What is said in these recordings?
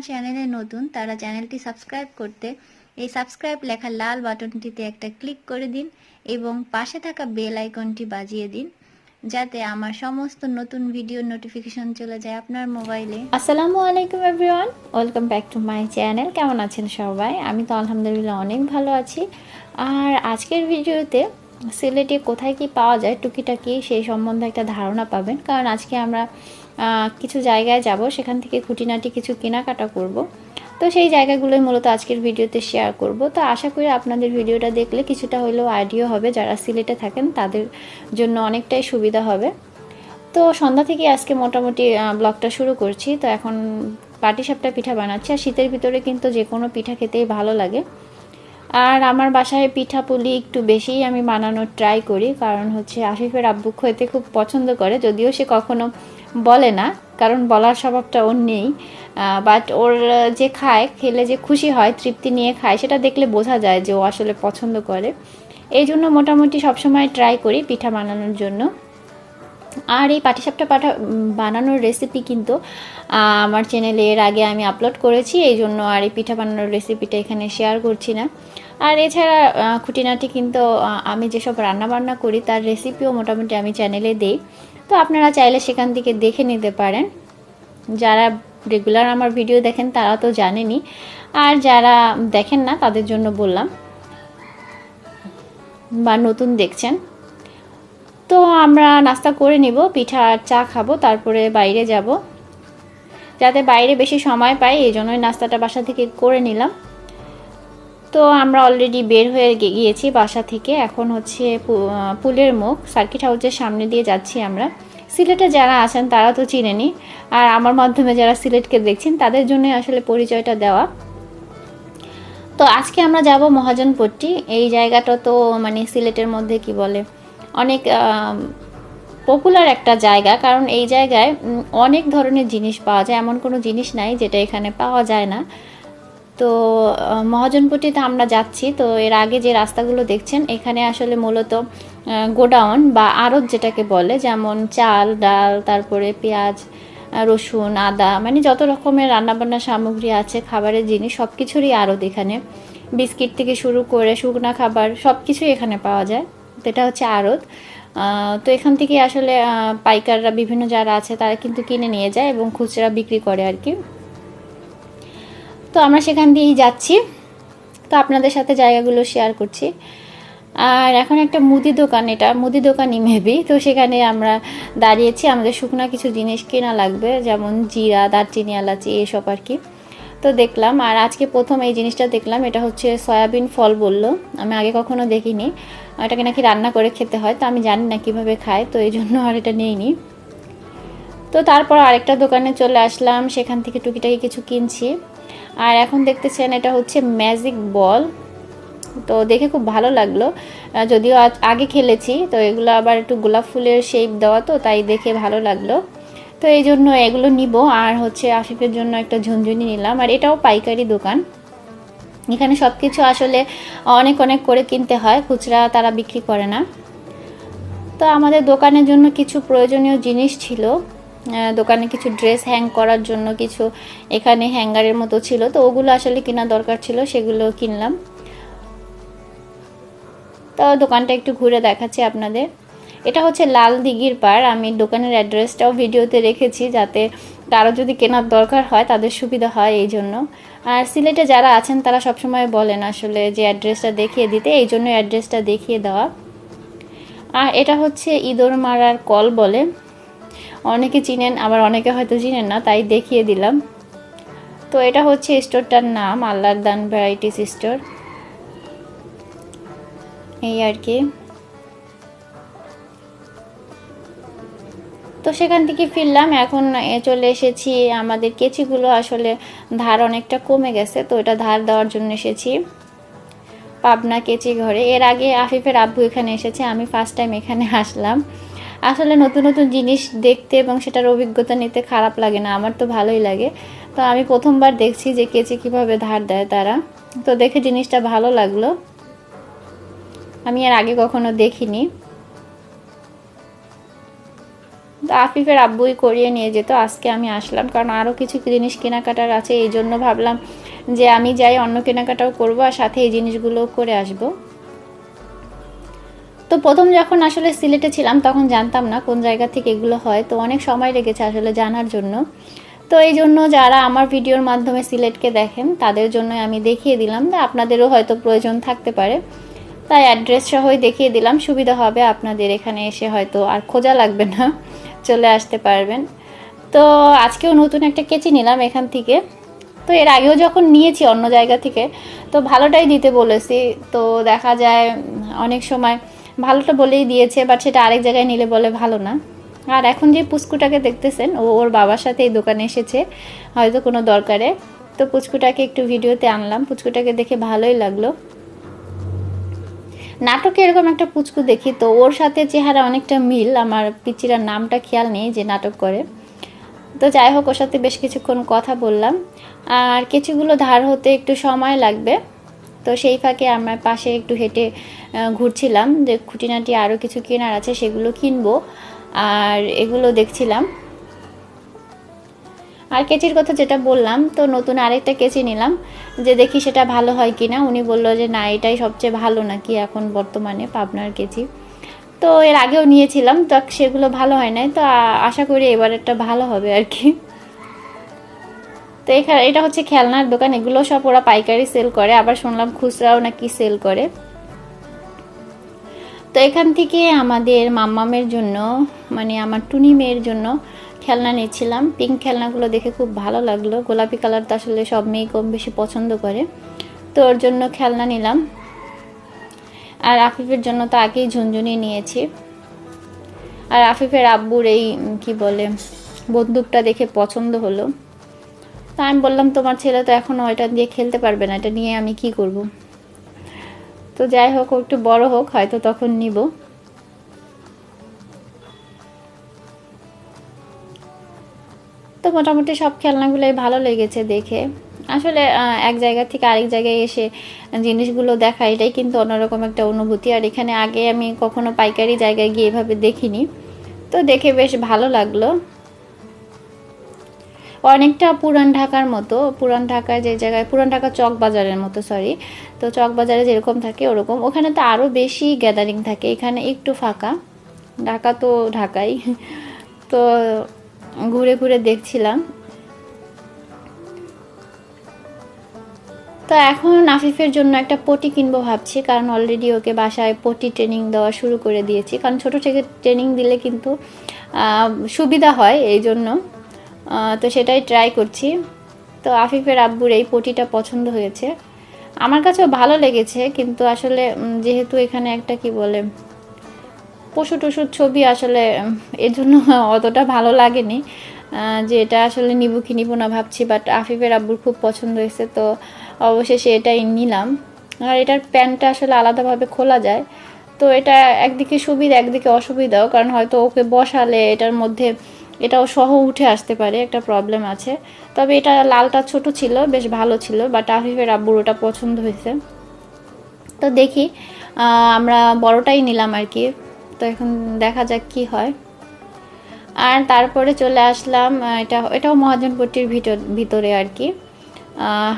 আমার চ্যানেলে নতুন, তারা চ্যানেলটি সাবস্ক্রাইব করতে এই সাবস্ক্রাইব লেখা লাল বাটনটিতে একটা ক্লিক করে দিন এবং পাশে থাকা বেল আইকনটি বাজিয়ে দিন যাতে আমার সমস্ত নতুন ভিডিও নোটিফিকেশন চলে যায় আপনার মোবাইলে। আসসালামু আলাইকুম everyone, welcome back to my channel. কেমন আছেন সবাই? আমি তো আলহামদুলিল্লাহ অনেক ভালো আছি। আর আজকের ভিডিওতে সিলেটে কোথায় কি পাওয়া যায় টুকিটাকি সেই সম্বন্ধে একটা ধারণা পাবেন। কারণ আজকে আমরা কিছু জায়গায় যাব, সেখান থেকে খুঁটিনাটি কিছু কেনাকাটা করব। তো সেই জায়গাগুলোই মূলত আজকের ভিডিওতে শেয়ার করব। তো আশা করি আপনাদের ভিডিওটা দেখলে কিছুটা হলেও আইডিয়া হবে, যারা সিলেটে থাকেন তাদের জন্য অনেকটাই সুবিধা হবে। তো সন্ধ্যা থেকে আজকে মোটামুটি ব্লগটা শুরু করছি। তো এখন পাটিসাপটা পিঠা বানাচ্ছি। আর শীতের ভিতরে কিন্তু যে কোনো পিঠা খেতেই ভালো লাগে। আর আমার বাসায় পিঠা পুলি একটু বেশিই আমি বানানোর ট্রাই করি, কারণ হচ্ছে আশিফের আব্বু খেতে খুব পছন্দ করে, যদিও সে কখনো বলে না, কারণ বলার স্বভাবটা ওর নেই বাট ওর যে খায়, খেলে যে খুশি হয়, তৃপ্তি নিয়ে খায়, সেটা দেখলে বোঝা যায় যে ও আসলে পছন্দ করে। এই জন্য মোটামুটি সবসময় ট্রাই করি পিঠা বানানোর জন্য। আর এই পাটিসাপটা পাঠা বানানোর রেসিপি কিন্তু আমার চ্যানেলে এর আগে আমি আপলোড করেছি, এই জন্য আর এই পিঠা বানানোর রেসিপিটা এখানে শেয়ার করছি না। আর এছাড়া খুঁটিনাটি কিন্তু আমি যেসব রান্না বান্না করি, তার রেসিপিও মোটামুটি আমি চ্যানেলে দিই। তো আপনারা চাইলে সেখান থেকে দেখে নিতে পারেন। যারা রেগুলার আমার ভিডিও দেখেন, তারা তো জানেনই। আর যারা দেখেন না, তাদের জন্য বললাম। বা নতুন দেখছেন তো আমরা নাস্তা করে নিব, পিঠা আর চা খাব, তারপরে বাইরে যাব। যাতে বাইরে বেশি সময় পাই, এই জন্যই নাস্তাটা বাসা থেকে করে নিলাম। তো আমরা অলরেডি বের হয়ে গিয়েছি বাসা থেকে। এখন হচ্ছে পুলের মুখ সার্কিট হাউসের সামনে দিয়ে যাচ্ছি আমরা। সিলেটে যারা আছেন, তারা তো চিনেনি। আর আমার মাধ্যমে যারা সিলেটকে দেখছেন, তাদের জন্য আসলে পরিচয়টা দেওয়া। তো আজকে আমরা যাব মহাজনপট্টি। এই জায়গাটা তো মানে সিলেটের মধ্যে কি বলে? অনেক পপুলার একটা জায়গা। কারণ এই জায়গায় অনেক ধরনের জিনিস পাওয়া যায়। এমন কোনো জিনিস নাই যেটা এখানে পাওয়া যায় না। তো মহাজনপট্টিতে আমরা যাচ্ছি। তো এর আগে যে রাস্তাগুলো দেখছেন, এখানে আসলে মূলত গোডাউন বা আড়ত যেটাকে বলে, যেমন চাল, ডাল, তারপরে পেঁয়াজ রসুন, আদা মানে যত রকমের রান্নাবান্না সামগ্রী আছে, খাবারের জিনিস সব কিছুরই আড়ত এখানে। বিস্কিট থেকে শুরু করে শুকনা খাবার সব কিছুই এখানে পাওয়া যায়। তো এটা হচ্ছে আড়ত। তো এখান থেকে আসলে পাইকাররা বিভিন্ন যারা আছে তারা কিন্তু কিনে নিয়ে যায় এবং খুচরা বিক্রি করে আর কি। তো আমরা সেখান দিয়েই যাচ্ছি। তো আপনাদের সাথে জায়গাগুলো শেয়ার করছি। আর এখন একটা মুদি দোকান, এটা মুদি দোকানই মেবি তো সেখানে আমরা দাঁড়িয়েছি। আমাদের শুকনা কিছু জিনিস কেনা লাগবে, যেমন জিরা, দারচিনি, এলাচি, এসব আর কি। তো দেখলাম, আর আজকে প্রথম এই জিনিসটা দেখলাম, এটা হচ্ছে সয়াবিন ফল বলল। আমি আগে কখনো দেখিনি। এটাকে নাকি রান্না করে খেতে হয়, তো আমি জানি না কীভাবে খায়, তো এই জন্য আর এটা নেইনি। তো তারপর আরেকটা দোকানে চলে আসলাম, সেখান থেকে টুকিটাকি কিছু কিনছি। আর এখন দেখতেছেন, এটা হচ্ছে ম্যাজিক বল। তো দেখে খুব ভালো লাগল। যদিও আগে খেলেছি, তো এগুলো আবার একটু গোলাপ ফুলের শেপ দেওয়া তো, তাই দেখে ভালো লাগল। তো এই জন্য এগুলো নিব। আর হচ্ছে আফিফের জন্য একটা ঝুনঝুনি নিলাম। আর এটাও পাইকারি দোকান। এখানে সব কিছু আসলে অনেক অনেক করে কিনতে হয়। খুচরা তারা বিক্রি করে না। তো আমাদের দোকানের জন্য কিছু প্রয়োজনীয় জিনিস ছিল। দোকানে কিছু ড্রেস হ্যাং করার জন্য কিছু এখানে হ্যাঙ্গারের মতো ছিল। তো ওগুলো আসলে কেনা দরকার ছিল, সেগুলো কিনলাম। তো দোকানটা একটু ঘুরে দেখাচ্ছি আপনাদের। এটা হচ্ছে লাল দিঘির পাড়। আমি দোকানের অ্যাড্রেসটাও ভিডিওতে রেখেছি যাতে কারও যদি কেনার দরকার হয় তাদের সুবিধা হয় এই জন্য। আর সিলেটে যারা আছেন তারা সবসময় বলেন আসলে যে অ্যাড্রেসটা দেখিয়ে দিতে, এই জন্য অ্যাড্রেসটা দেখিয়ে দেওয়া। আর এটা হচ্ছে ইঁদুর মারার কল বলে। অনেকে চিনেন, আবার অনেকে হয়তো চিনেন না, তাই দেখিয়ে দিলাম। তো এটা হচ্ছে স্টোরটার নাম, আল্লাহর দান ভ্যারাইটিস স্টোর। এই আর কি। তো সেখান থেকে ফিরলাম। এখন চলে এসেছি। আমাদের কেচিগুলো আসলে ধার অনেকটা কমে গেছে, তো এটা ধার দেওয়ার জন্য এসেছি। পাবনা কেচি ঘরে। এর আগে আফিফের আব্বু এখানে এসেছে, আমি ফার্স্ট টাইম এখানে আসলাম। আসলে নতুন নতুন জিনিস দেখতে এবং সেটার অভিজ্ঞতা নিতে খারাপ লাগে না, আমার তো ভালোই লাগে। তো আমি প্রথমবার দেখছি যে কেচি কীভাবে ধার দেয় তারা। তো দেখে জিনিসটা ভালো লাগল। আমি এর আগে কখনো দেখিনি। তো আফিফের আব্বুই করিয়ে নিয়ে যেত, আজকে আমি আসলাম। কারণ আরও কিছু জিনিস কেনাকাটার আছে, এই জন্য ভাবলাম যে আমি যাই, অন্য কেনাকাটাও করব আর সাথে এই জিনিসগুলো করে আসব। তো প্রথম যখন আসলে সিলেটে ছিলাম, তখন জানতাম না কোন জায়গা থেকে এগুলো হয়। তো অনেক সময় লেগেছে আসলে জানার জন্য। তো এই জন্য যারা আমার ভিডিওর মাধ্যমে সিলেটকে দেখেন, তাদের জন্য আমি দেখিয়ে দিলাম আপনাদেরও হয়তো প্রয়োজন থাকতে পারে। তাই অ্যাড্রেস সহই দেখিয়ে দিলাম, সুবিধা হবে আপনাদের এখানে এসে হয়তো আর খোঁজা লাগবে না। চলে আসতে পারবেন। তো আজকেও নতুন একটা কেচি নিলাম এখান থেকে। তো এর আগেও যখন নিয়েছি অন্য জায়গা থেকে, তো ভালোটাই দিতে বলেছি। তো দেখা যায় অনেক সময় ভালোটা বলেই দিয়েছে, বাট সেটা আরেক জায়গায় নিলে বলে ভালো না। আর এখন যে পুচকুটাকে দেখতেছেন, ও ওর বাবার সাথে এই দোকানে এসেছে, হয়তো কোনো দরকারে। তো পুচকুটাকে একটু ভিডিওতে আনলাম। পুচকুটাকে দেখে ভালোই লাগল। নাটকে এরকম একটা পুচকু দেখি, তো ওর সাথে চেহারা অনেকটা মিল, আমার পিচিরার নামটা খেয়াল নেই যে নাটক করে। তো যাই হোক, ওর সাথে বেশ কিছুক্ষণ কথা বললাম। আর কিছুগুলো ধার হতে একটু সময় লাগবে, তো সেই ফাঁকে আমরা পাশে একটু হেঁটে ঘুরছিলাম। যে খুঁটিনাটি আরও কিছু কেনার আছে সেগুলো কিনবো। আর এগুলো দেখছিলাম। আর কেচির কথা যেটা বললাম, তো নতুন আরেকটা কেচি নিলাম, যে দেখি সেটা ভালো হয় কি না উনি বলল যে, না, এটাই সবচেয়ে ভালো নাকি এখন বর্তমানে পাবনার কেচি? তো এর আগেও নিয়েছিলাম, তো সেগুলো ভালো হয় নাই, তো আশা করি এবার একটা ভালো হবে আর কি। তো এখানে, এটা হচ্ছে খেলনার দোকান, এগুলো সব ওরা পাইকারি সেল করে, আবার শুনলাম খুচরাও নাকি সেল করে। তো এখান থেকে আমাদের মাম্মামের জন্য মানে আমার টুনি মেয়ের জন্য খেলনা নিচ্ছিলাম। পিঙ্ক খেলনাগুলো দেখে খুব ভালো লাগল। গোলাপি কালার তো আসলে সব মেয়ে কম বেশি পছন্দ করে। তো ওর জন্য খেলনা নিলাম। আর আফিফের জন্য তো আগেই ঝুনঝুনি নিয়েছি। আর আফিফের আব্বুর এই কি বলে, বন্দুকটা দেখে পছন্দ হলো। তা আমি বললাম, তোমার ছেলে তো এখনও এটা দিয়ে খেলতে পারবে না। এটা নিয়ে আমি কি করব? তো যাই হোক একটু বড় হোক, হয়তো তখন নিব। মোটামুটি সব খেলনাগুলোই ভালো লেগেছে দেখে। আসলে এক জায়গা থেকে আরেক জায়গায় এসে জিনিসগুলো দেখা, এটাই কিন্তু অন্যরকম একটা অনুভূতি। আর এখানে আগে আমি কখনো পাইকারি জায়গায় গিয়ে এভাবে দেখিনি। তো দেখে বেশ ভালো লাগল। অনেকটা পুরান ঢাকার মতো, পুরান ঢাকায় যে জায়গায়, পুরান ঢাকা চক বাজারের মতো সরি তো চক বাজারে যেরকম থাকে ওরকম। ওখানে তো আরও বেশি গ্যাদারিং থাকে, এখানে একটু ফাঁকা। ঢাকা তো ঢাকাই। তো ঘুরে ঘুরে দেখছিলাম। তো এখন আফিফের জন্য একটা পটি কিনবো ভাবছি, কারণ অলরেডি ওকে বাসায় পটি ট্রেনিং দেওয়া শুরু করে দিয়েছি। কারণ ছোট থেকে ট্রেনিং দিলে কিন্তু সুবিধা হয় এই জন্য। তো সেটাই ট্রাই করছি। তো আফিফের আব্বুর এই পটিটা পছন্দ হয়েছে। আমার কাছেও ভালো লেগেছে, কিন্তু আসলে যেহেতু এখানে একটা কি বলে পশু টশুর ছবি আসলে এর জন্য অতটা ভালো লাগেনি। যে এটা আসলে নিবু কি নিব না ভাবছি বাট আফিফের আব্বুর খুব পছন্দ হয়েছে, তো অবশেষে এটাই নিলাম। আর এটার প্যান্টটা আসলে আলাদাভাবে খোলা যায়, তো এটা একদিকে সুবিধা, একদিকে অসুবিধাও, কারণ হয়তো ওকে বসালে এটার মধ্যে এটাও সহ উঠে আসতে পারে, একটা প্রবলেম আছে। তবে এটা লালটা ছোট ছিল, বেশ ভালো ছিল বাট আফিফের আব্বুর ওটা পছন্দ হয়েছে। তো দেখি আমরা বড়টাই নিলাম আর কি। তো এখন দেখা যাক কি হয়। আর তারপরে চলে আসলাম এটা, এটাও মহাজনপট্টির ভিতর ভিতরে আর কি।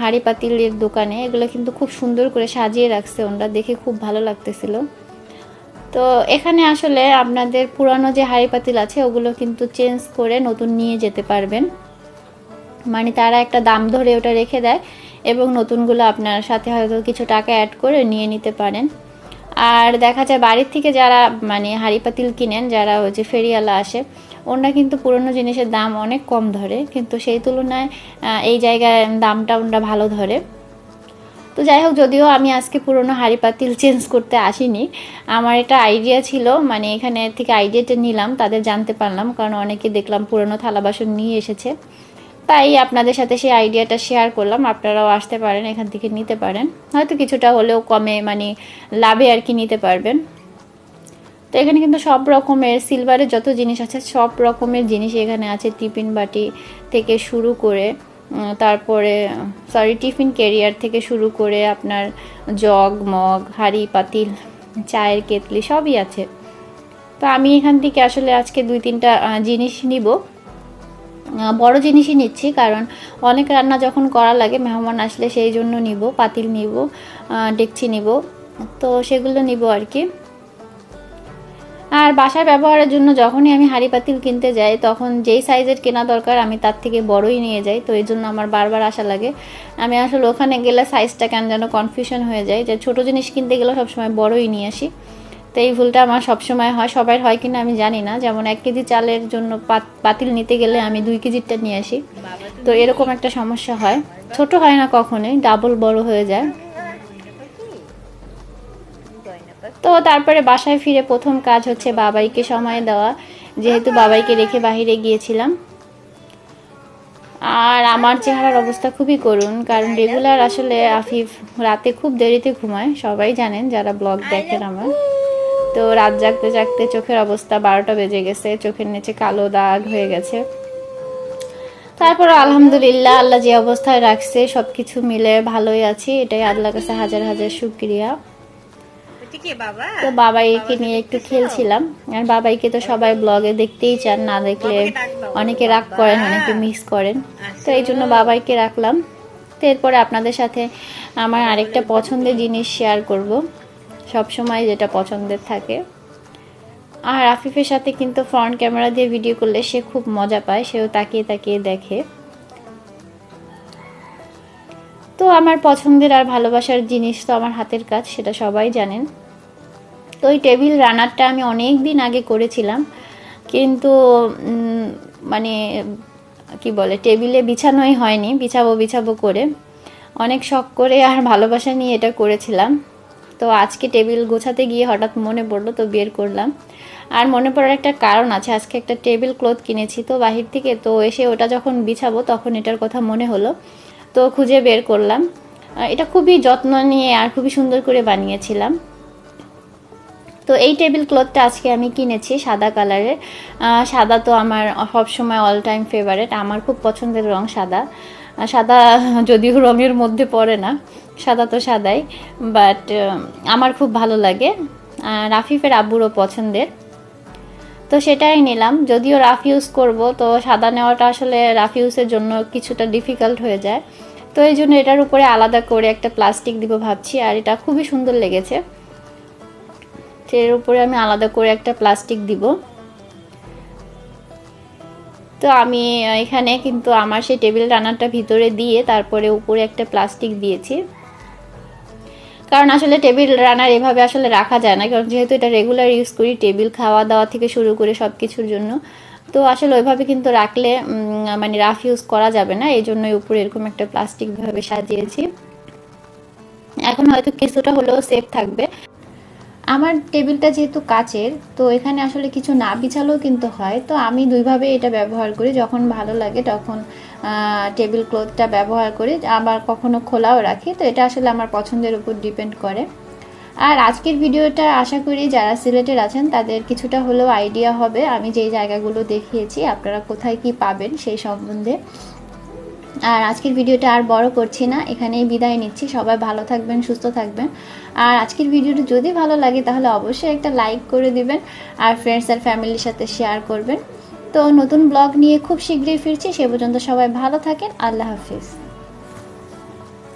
হাঁড়ি পাতিলের দোকানে, এগুলো কিন্তু খুব সুন্দর করে সাজিয়ে রাখছে ওনরা, দেখে খুব ভালো লাগতেছিল। তো এখানে আসলে আপনাদের পুরানো যে হাঁড়ি পাতিল আছে, ওগুলো কিন্তু চেঞ্জ করে নতুন নিয়ে যেতে পারবেন। মানে তারা একটা দাম ধরে ওটা রেখে দেয় এবং নতুনগুলো আপনার সাথে হয়তো কিছু টাকা অ্যাড করে নিয়ে নিতে পারেন। আর দেখা যায় বাড়ির থেকে যারা মানে হাঁড়ি পাতিল কিনেন, যারা ওই যে ফেরিওয়ালা আসে ওনারা কিন্তু পুরনো জিনিসের দাম অনেক কম ধরে। কিন্তু সেই তুলনায় এই জায়গায় দামটা ওনারা ভালো ধরে। তো যাই হোক, যদিও আমি আজকে পুরনো হাঁড়ি পাতিল চেঞ্জ করতে আসিনি, আমার এটা আইডিয়া ছিল মানে এখানে থেকে আইডিয়াটা নিলাম, তাদের জানতে পারলাম, কারণ অনেকে দেখলাম পুরনো থালা বাসন নিয়ে এসেছে। তাই আপনাদের সাথে সেই আইডিয়াটা শেয়ার করলাম। আপনারাও আসতে পারেন, এখান থেকে নিতে পারেন। হয়তো কিছুটা হলেও কমে মানে লাভে আর কি নিতে পারবেন। তো এখানে কিন্তু সব রকমের সিলভারের যত জিনিস আছে, সব রকমের জিনিস এখানে আছে, টিফিন বাটি থেকে শুরু করে তারপরে সরি টিফিন ক্যারিয়ার থেকে শুরু করে আপনার জগ মগ হাঁড়ি, পাতিল, চায়ের কেতলি সবই আছে। তো আমি এখান থেকে আসলে আজকে দুই তিনটা জিনিস নিব। বড় জিনিসই নিচ্ছি, কারণ অনেক রান্না যখন করা লাগে, মেহমান আসলে সেই জন্য নিব, পাতিল নিব ডেকচি নিব, তো সেগুলো নিব আর কি। আর বাসায় ব্যবহারের জন্য যখনই আমি হাঁড়ি পাতিল কিনতে যাই, তখন যেই সাইজের কেনা দরকার আমি তার থেকে বড়ই নিয়ে যাই, তো এই জন্য আমার বারবার আশা লাগে। আমি আসলে ওখানে গেলে সাইজটা কেন যেন কনফিউশন হয়ে যায়, যে ছোট জিনিস কিনতে গেলে সবসময় বড়ই নিয়ে আসি। তো এই ভুলটা আমার সবসময় হয়, সবার হয় কিনা আমি জানি না। যেমন এক কেজি চালের জন্য পাত- পাতিল নিতে গেলে আমি দুই কেজিরটা নিয়ে আসি। তো এরকম একটা সমস্যা হয়। ছোট হয় না কখনোই ডাবল বড় হয়ে যায়। তো তারপরে বাসায় ফিরে প্রথম কাজ হচ্ছে বাবাইকে সময় দেওয়া। যেহেতু বাবাইকে রেখে বাইরে গিয়েছিলাম। আর আমার চেহারার অবস্থা খুবই করুণ, কারণ রেগুলার আসলে আফিফ রাতে খুব দেরিতে ঘুমায়, সবাই জানেন, যারা ব্লগ দেখেন আমার। তো রাত জাগতে জাগতে চোখের অবস্থা বারোটা বেজে গেছে চোখের নিচে কালো দাগ হয়ে গেছে। তারপর আলহামদুলিল্লাহ আল্লাহ যে অবস্থায় রাখছে সবকিছু মিলে ভালোই আছি এটাই আল্লাহর কাছে হাজার হাজার শুক্রিয়া। তো বাবাইকে নিয়ে একটু খেলছিলাম। আর বাবাইকে তো সবাই ব্লগে দেখতেই চান না দেখলে অনেকে রাগ করেন অনেকে মিস করেন। তো এই জন্য বাবাইকে রাখলাম। তো এরপরে আপনাদের সাথে আমার আরেকটা পছন্দের জিনিস শেয়ার করব। সব সময় যেটা পছন্দের থাকে। আর আফিফের সাথে কিন্তু ফ্রন্ট ক্যামেরা দিয়ে ভিডিও করলে সে খুব মজা পায়, সেও তাকিয়ে তাকিয়ে দেখে। তো আমার পছন্দের আর ভালোবাসার জিনিস তো আমার হাতের কাজ, সেটা সবাই জানেন। তো ওই টেবিল রানারটা আমি অনেক দিন আগে করেছিলাম, কিন্তু মানে কি বলে টেবিলে বিছানোই হয়নি, বিছাবো বিছাবো করে। অনেক শখ করে আর ভালোবাসা নিয়ে এটা করেছিলাম। তো আজকে টেবিল গোছাতে গিয়ে হঠাৎ মনে পড়ল তো বের করলাম। আর মনে পড়ার একটা কারণ আছে, আজকে একটা টেবিল ক্লথ কিনেছি তো বাহির থেকে, তো এসে ওটা যখন বিছাবো তখন এটার কথা মনে হলো, তো খুঁজে বের করলাম। এটা খুবই যত্ন নিয়ে আর খুবই সুন্দর করে বানিয়েছিলাম। তো এই টেবিল ক্লথটা আজকে আমি কিনেছি সাদা কালারের। সাদা তো আমার সবসময় অল টাইম ফেভারেট আমার খুব পছন্দের রং সাদা। সাদা যদিও রঙের মধ্যে পড়ে না, সাদা তো সাদাই বাট আমার খুব ভালো লাগে। রাফিফের আব্বুরও পছন্দের। তো সেটাই নিলাম। যদিও রাফ ইউজ করব, তো সাদা নেওয়াটা আসলে রাফ ইউজের জন্য কিছুটা ডিফিকাল্ট হয়ে যায়। তো এই জন্য এটার উপরে আলাদা করে একটা প্লাস্টিক দিব ভাবছি, আর এটা খুবই সুন্দর লেগেছে। এর উপরে আমি আলাদা করে একটা প্লাস্টিক দিব। তো আমি এখানে কিন্তু আমার সেই টেবিল রানারটা ভিতরে দিয়ে তারপরে উপরে একটা প্লাস্টিক দিয়েছি। কারণ আসলে টেবিল রানার এভাবে আসলে রাখা যায় না, কারণ যেহেতু এটা রেগুলার ইউজ করি, টেবিল খাওয়া দাওয়া থেকে শুরু করে সব কিছুর জন্য। তো আসলে ওইভাবে কিন্তু রাখলে মানে রাফ ইউজ করা যাবে না এই জন্যই উপরে এরকম একটা প্লাস্টিক ভাবে সাজিয়েছি। এখন হয়তো কিছুটা হলেও সেফ থাকবে। আমার টেবিলটা যেহেতু কাচের, তো এখানে আসলে কিছু না বিছালেও কিন্তু হয়। তো আমি দুইভাবে এটা ব্যবহার করি। যখন ভালো লাগে তখন টেবিল ক্লথটা ব্যবহার করি। আবার কখনো খোলাও রাখি। তো এটা আসলে আমার পছন্দের উপর ডিপেন্ড করে। আর আজকের ভিডিওটা আশা করি যারা সিলেটের আছেন, তাদের কিছুটা হলেও আইডিয়া হবে। আমি যেই জায়গাগুলো দেখিয়েছি, আপনারা কোথায় কি পাবেন সেই সম্বন্ধে। আর আজকের ভিডিওটা আর বড় করছি না, এখানেই বিদায় নিচ্ছি। সবাই ভালো থাকবেন, সুস্থ থাকবেন। আর আজকের ভিডিওটা যদি ভালো লাগে, তাহলে অবশ্যই একটা লাইক করে দিবেন আর ফ্রেন্ডস আর ফ্যামিলির সাথে শেয়ার করবেন। তো নতুন ব্লগ নিয়ে খুব শীঘ্রই ফিরছি, সে পর্যন্ত সবাই ভালো থাকেন। আল্লাহ হাফিজ।